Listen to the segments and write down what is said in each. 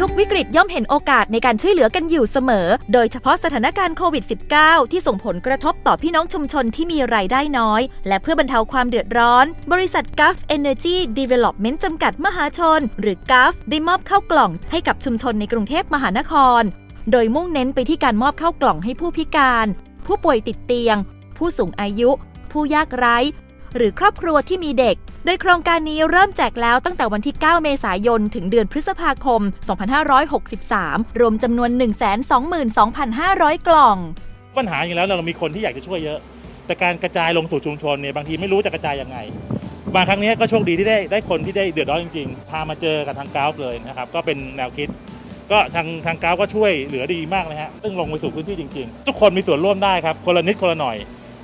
ทุกวิกฤตย่อมเห็นโอกาสในการช่วยเหลือกันอยู่เสมอ โดยเฉพาะสถานการณ์โควิด -19 ที่ส่งผลกระทบต่อพี่น้องชุมชนที่มีรายได้น้อย และเพื่อบรรเทาความเดือดร้อน บริษัท g u f Energy Development จำกัดมหาชน หรือ g u f ได้มอบข้าวกล่องให้กับชุมชนในกรุงเทพมหานคร โดยมุ่งเน้นไปที่การมอบข้าวกล่องให้ผู้พิการ ผู้ป่วยติดเตียง ผู้สูงอายุ ผู้ยากไร้ หรือครอบครัวที่มีเด็ก โดยโครงการนี้เริ่มแจกแล้วตั้งแต่วันที่ 9 เมษายน ถึงเดือนพฤษภาคม 2563 รวมจำนวน 122,500 กล่อง ปัญหาอย่างแล้วเรามีคนที่อยากจะช่วยเยอะ แต่การกระจายลงสู่ชุมชนเนี่ยบางทีไม่รู้จะกระจายยังไงบางครั้งนี้ก็โชคดีที่ได้ได้คนที่ได้เดือดร้อนจริงๆ พามาเจอกับทางกราฟเลยนะครับ ก็เป็นแนวคิด ก็ทางทางกราฟก็ช่วยเหลือดีมากเลยฮะซึ่งลงไปสู่พื้นที่จริง ๆ ทุกคนมีส่วนร่วมได้ครับ คนละนิดคนละหน่อย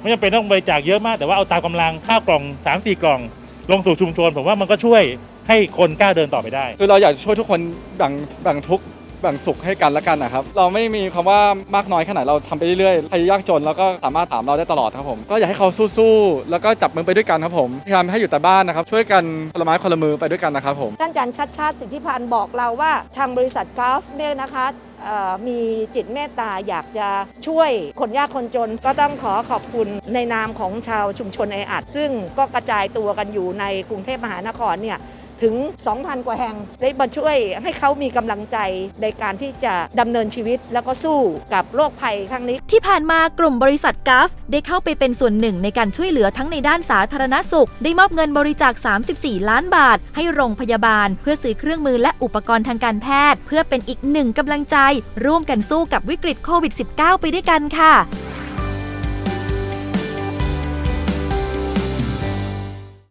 ไม่จำเป็นต้องบริจาคเยอะมากแต่ว่าเอาตามกำลังข้าวกล่อง3 4 กล่อง ลงสู่ชุมชน ผมว่ามันก็ช่วยให้คนกล้าเดินต่อไปได้ คือเราอยากจะช่วยทุกคนแบ่งแบ่งทุกข์ แบ่งสุขให้กันและกันนะครับ เราไม่มีคำว่ามากน้อยแค่ไหนเราทำไปเรื่อยๆใครยากจนแล้วก็สามารถถามเราได้ตลอดครับผม ก็อยากให้เขาสู้ๆแล้วก็จับมือไปด้วยกันครับผมพยายามให้อยู่แต่บ้านนะครับ ช่วยกันคนละไม้คนละมือไปด้วยกันนะครับผมท่านอาจารย์ชัดชาติสิทธิพันธ์บอกเราว่าทางบริษัทกราฟเนี่ยนะคะมีจิตเมตตาอยากจะช่วยคนยากคนจน ก็ต้องขอขอบคุณในนามของชาวชุมชนแออัดซึ่งก็กระจายตัวกันอยู่ในกรุงเทพมหานครเนี่ย ถึง 2,000 กว่าแห่ง ได้มาช่วยให้เขามีกำลังใจในการที่จะดำเนินชีวิตแล้วก็สู้กับโรคภัยครั้งนี้ ที่ผ่านมากลุ่มบริษัทกัฟได้เข้าไปเป็นส่วนหนึ่งในการช่วยเหลือทั้งในด้านสาธารณสุข ได้มอบเงินบริจาค 34 ล้านบาท ให้โรงพยาบาล เพื่อซื้อเครื่องมือและอุปกรณ์ทางการแพทย์ เพื่อเป็นอีกหนึ่งกำลังใจ ร่วมกันสู้กับวิกฤตโควิด -19 ไปด้วยกันค่ะ